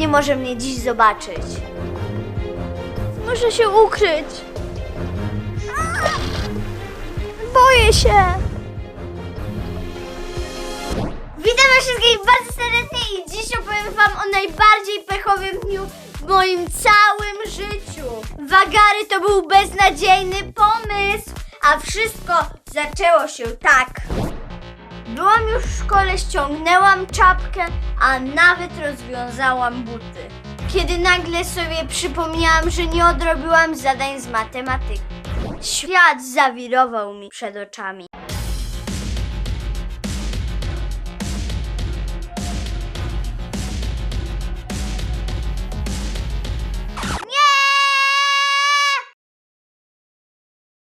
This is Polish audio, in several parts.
nie może mnie dziś zobaczyć. Muszę się ukryć. Boję się. Witam wszystkich bardzo serdecznie i dziś opowiem wam o najbardziej pechowym dniu w moim całym życiu. Wagary to był beznadziejny pomysł, a wszystko zaczęło się tak. Byłam już w szkole, ściągnęłam czapkę, a nawet rozwiązałam buty. Kiedy nagle sobie przypomniałam, że nie odrobiłam zadań z matematyki. Świat zawirował mi przed oczami.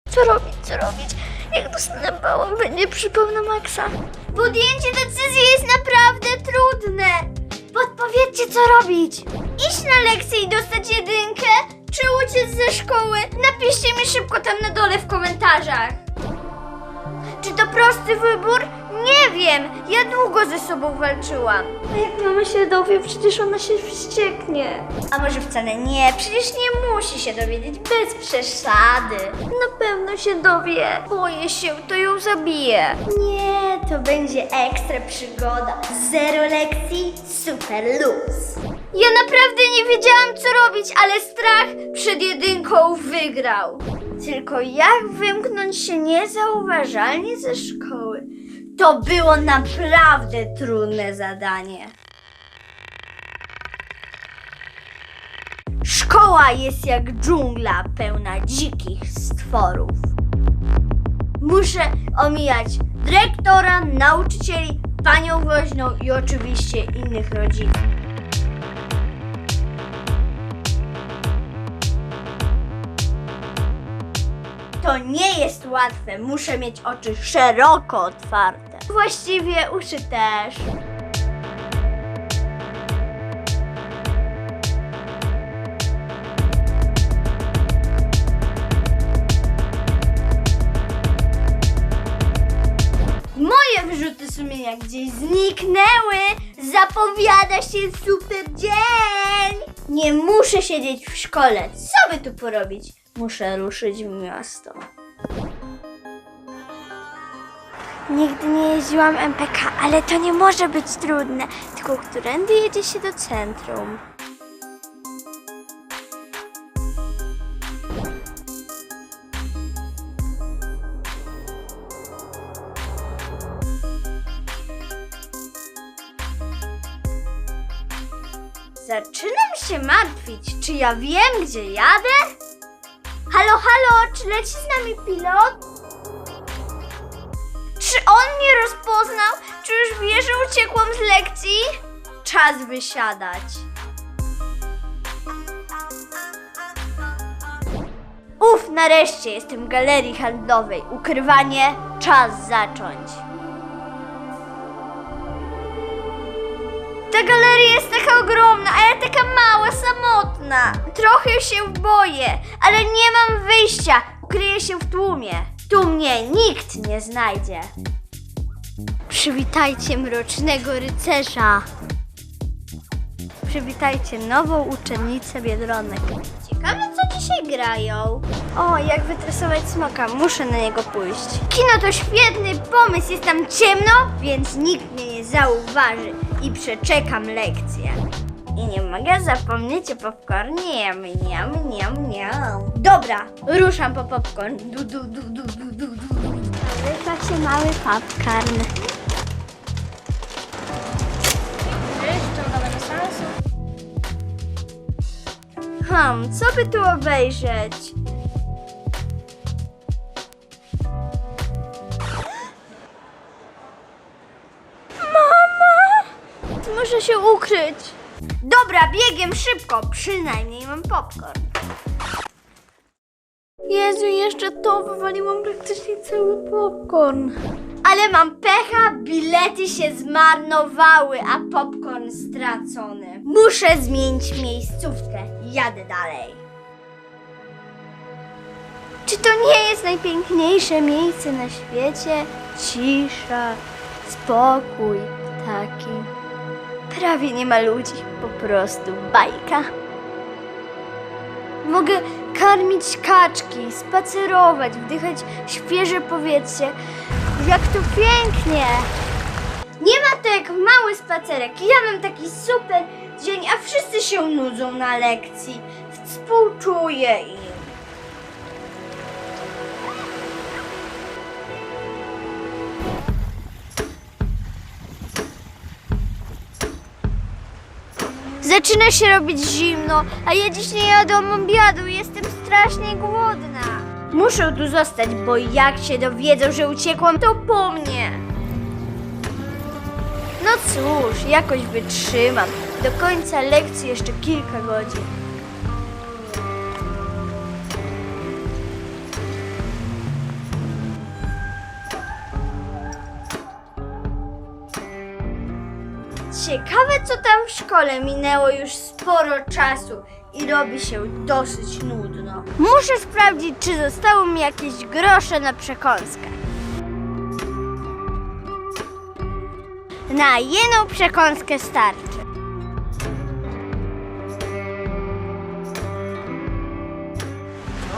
Co robić, co robić? Jak dostanę bałam, będzie przypał na maksa. Podjęcie decyzji jest naprawdę trudne. Podpowiedzcie, co robić. Iść na lekcję i dostać jedynkę, czy uciec ze szkoły? Napiszcie mi szybko tam na dole w komentarzach. Czy to prosty wybór? Nie wiem. Ja długo ze sobą walczyłam. A jak mama się dowie, przecież ona się wścieknie. A może wcale nie? Przecież nie musi się dowiedzieć bez przesady. Na pewno się dowie. Boję się, to ją zabije. Nie, to będzie ekstra przygoda. Zero lekcji, super luz. Ja naprawdę nie wiedziałam, co robić, ale strach przed jedynką wygrał. Tylko jak wymknąć się niezauważalnie ze szkoły? To było naprawdę trudne zadanie. Szkoła jest jak dżungla pełna dzikich stworów. Muszę omijać dyrektora, nauczycieli, panią woźną i oczywiście innych rodziców. To nie jest łatwe, muszę mieć oczy szeroko otwarte. Właściwie uszy też. Moje wyrzuty sumienia gdzieś zniknęły. Zapowiada się super dzień. Nie muszę siedzieć w szkole. Co by tu porobić? Muszę ruszyć w miasto. Nigdy nie jeździłam MPK, ale to nie może być trudne. Tylko którędy jedzie się do centrum? Zaczynam się martwić, czy ja wiem, gdzie jadę? Halo, halo, czy leci z nami pilot? Czy on mnie rozpoznał? Czy już wie, że uciekłam z lekcji? Czas wysiadać. Uf, nareszcie jestem w galerii handlowej. Ukrywanie, czas zacząć. Galeria jest taka ogromna, a ja taka mała, samotna. Trochę się boję, ale nie mam wyjścia. Ukryję się w tłumie. Tu mnie nikt nie znajdzie. Przywitajcie mrocznego rycerza. Przywitajcie nową uczennicę Biedronek. Ciekawe, co dzisiaj grają. O, jak wytresować smoka. Muszę na niego pójść. Kino to świetny pomysł. Jest tam ciemno, więc nikt mnie nie zauważy. I przeczekam lekcję. I nie mogę zapomnieć o popcornie. Jam, jam, jam. Dobra, ruszam po popcorn. Du, du, du, du, du, du, du. Wypa się mały popcorn. Hmm, co by tu obejrzeć? Muszę się ukryć. Dobra, biegiem szybko. Przynajmniej mam popcorn. Jezu, jeszcze to wywaliłam praktycznie cały popcorn. Ale mam pecha, bilety się zmarnowały, a popcorn stracony. Muszę zmienić miejscówkę. Jadę dalej. Czy to nie jest najpiękniejsze miejsce na świecie? Cisza, spokój, ptaki. Prawie nie ma ludzi. Po prostu bajka. Mogę karmić kaczki, spacerować, wdychać świeże powietrze. Jak to pięknie! Nie ma to jak mały spacerek. Ja mam taki super dzień, a wszyscy się nudzą na lekcji. Współczuję im. Zaczyna się robić zimno, a ja dziś nie jadłam obiadu jestem strasznie głodna. Muszę tu zostać, bo jak się dowiedzą, że uciekłam, to po mnie. No cóż, jakoś wytrzymam. Do końca lekcji jeszcze kilka godzin. Ciekawe, co tam w szkole minęło już sporo czasu i robi się dosyć nudno. Muszę sprawdzić, czy zostały mi jakieś grosze na przekąskę. Na jedną przekąskę starczy.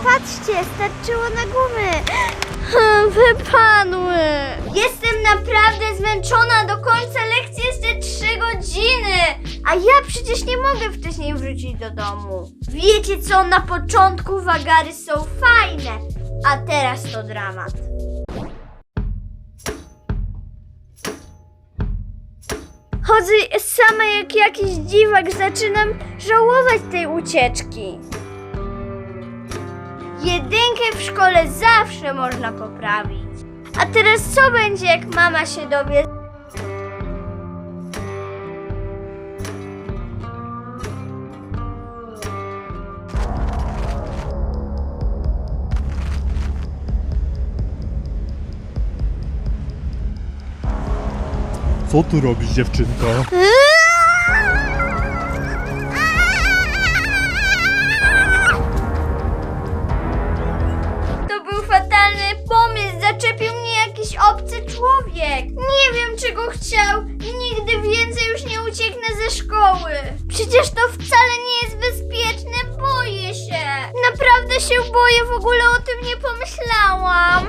Patrzcie, starczyło na gumy. Wypadły. Jestem naprawdę zmęczona. Do końca lekcji jeszcze trzy godziny. A ja przecież nie mogę wcześniej wrócić do domu. Wiecie co? Na początku wagary są fajne, a teraz to dramat. Chodzę sama jak jakiś dziwak. Zaczynam żałować tej ucieczki. Jedynkę w szkole zawsze można poprawić. A teraz co będzie, jak mama się dowie? Co tu robisz, dziewczynko? Jakiś obcy człowiek. Nie wiem, czego chciał. Nigdy więcej już nie ucieknę ze szkoły. Przecież to wcale nie jest bezpieczne. Boję się. Naprawdę się boję. W ogóle o tym nie pomyślałam.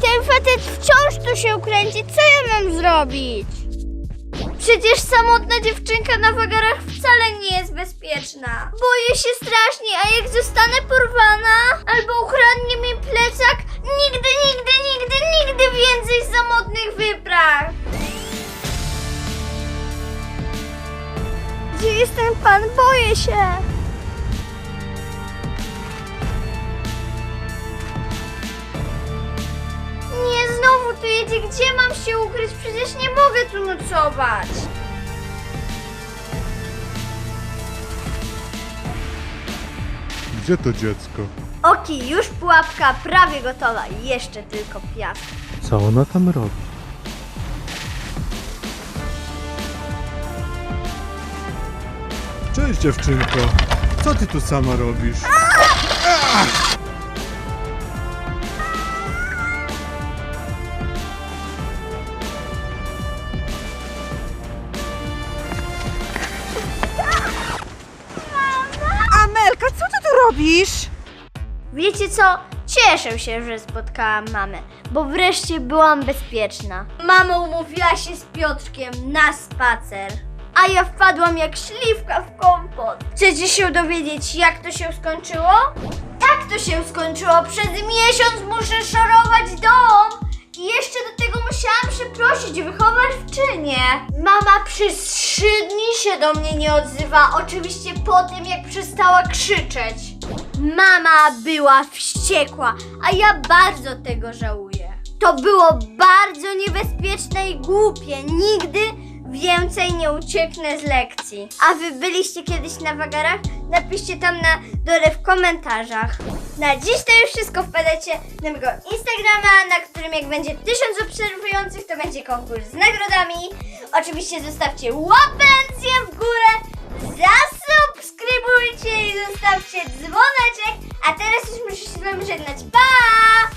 Ten facet wciąż tu się kręci. Co ja mam zrobić? Przecież samotna dziewczynka na wagarach wcale nie jest bezpieczna. Boję się strasznie, a jak zostanę porwana albo ukradnie mi plecak, nigdy, nigdy, nigdy, nigdy więcej samotnych wypraw. Gdzie jest ten pan? Boję się. Jedzie. Gdzie mam się ukryć? Przecież nie mogę tu nocować. Gdzie to dziecko? Oki, już pułapka prawie gotowa. Jeszcze tylko piast. Co ona tam robi? Cześć dziewczynko. Co ty tu sama robisz? Robisz? Wiecie co? Cieszę się, że spotkałam mamę, bo wreszcie byłam bezpieczna. Mama umówiła się z Piotrkiem na spacer. A ja wpadłam jak śliwka w kompot. Chcecie się dowiedzieć, jak to się skończyło? Jak to się skończyło? Przez miesiąc muszę szorować dom. I jeszcze do tego musiałam przeprosić wychowawczynię. Mama przez trzy dni się do mnie nie odzywa. Oczywiście po tym, jak przestała krzyczeć. Mama była wściekła, a ja bardzo tego żałuję. To było bardzo niebezpieczne i głupie. Nigdy więcej nie ucieknę z lekcji. A wy byliście kiedyś na wagarach? Napiszcie tam na dole w komentarzach. Na dziś to już wszystko. Wpadajcie na mojego Instagrama, na którym jak będzie tysiąc obserwujących, to będzie konkurs z nagrodami. Oczywiście zostawcie łapencję w górę, i zostawcie dzwoneczek. A teraz już muszę się z wami żegnać. Pa!